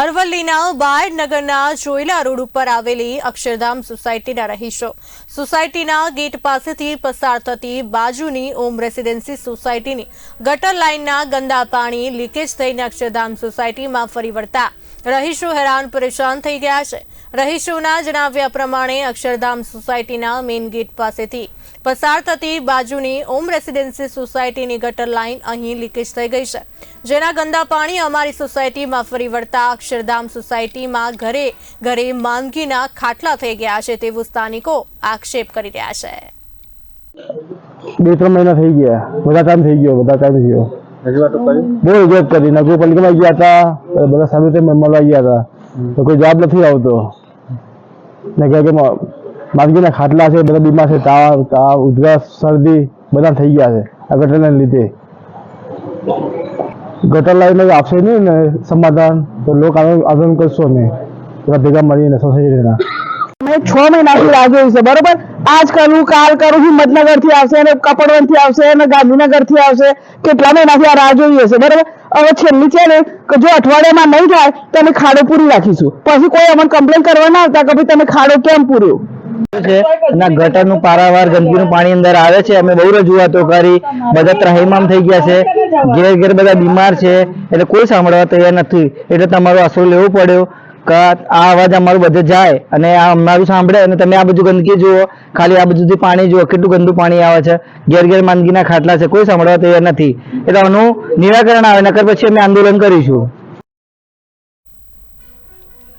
અરવલ્લીના બાયડનગરના જોઈલા રોડ ઉપર આવેલી અક્ષરધામ સોસાયટીના રહીશો. સોસાયટીના ગેટ પાસેથી પસાર થતી બાજુની ઓમ રેસિડેન્સી સોસાયટીની ગટર લાઇનના ગંદા પાણી લીકેજ થઈને અક્ષરધામ સોસાયટીમાં ફરી વળતા રહીશો હેરાન પરેશાન થઈ ગયા છે. રહીશોના જણાવ્યા પ્રમાણે અક્ષરધામ સોસાયટીના મેઇન ગેટ પાસેથી પસાર થતી બાજુની ઓમ રેસિડેન્સી સોસાયટીની ગટર લાઇન અહીં લીકેજ થઈ ગઈ છે. જેના ગંદા પાણી અમારી સોસાયટીમાં ફરી વળતા અક્ષરધામ સોસાયટીમાં ઘરે ઘરે માંદગીના ખાટલા થઈ ગયા છે તેવું સ્થાનિકો આક્ષેપ કરી રહ્યા છે. બે ત્રણ મહિના થઈ ગયા. બધા ટાઈમ થઈ ગયો, બધા ટાઈમ થઈ ગયો. રજૂઆતો કરી? બહુ રજૂઆત કરી. નગરપાલિકામાં ગયા હતા. બધા સામે મળવા ગયા હતા. તો કોઈ જવાબ નથી આવતો. ને કહે કે માંદગીના ખાટલા છે બધા બીમાર છે તાવ તાવ ઉધરસ શરદી બધા થઈ ગયા છે. આ ગટરના લીધે. ગટર લાઈન આપશે નહીં ને સમાધાન? તો લોક આવે આંદોલન કરશું અમે. બધા ભેગા મળીને સોસાયટીના છ મહિનાથી રાહ જોઈ છે, બરોબર? આજ કરું, કાલ કરું હિંમતનગરથી આવશે અને કપડવનથી આવશે અને ગાંધીનગરથી આવશે કેટલા મહિનાથી આ રાહ જોઈએ છે બરોબર? હવે છેલ્લી છે ને, કે જો અઠવાડિયામાં નહીં થાય, તો અમે ખાડો પૂરી રાખીશું પછી કોઈ અમને કમ્પ્લેન કરવા ના આવતા કે ભાઈ તમે ખાડો કેમ પૂર્યો? છે અને પારાવાર પારાવાર ગંદકીનું પાણી અંદર આવે છે, અમે બહુ રજૂઆતો કરી, બધા ત્રહીમામ થઈ ગયા છે, ઘેર ઘેર બધા બીમાર છે, એટલે કોઈ સાંભળવા તૈયાર નથી, એટલે તમારો આશરો લેવો પડ્યો. કે આ અવાજ અમારું બધે જાય અને આ અમારું સાંભળે અને તમે આ બધું ગંદકી જુઓ, ખાલી આ બધું પાણી જુઓ, કેટલું ગંદુ પાણી આવે છે ઘેર ઘેર માંદગીના ખાટલા છે, કોઈ સાંભળવા તૈયાર નથી. એટલે આનું નિરાકરણ આવે, નકર પછી અમે આંદોલન કરીશું.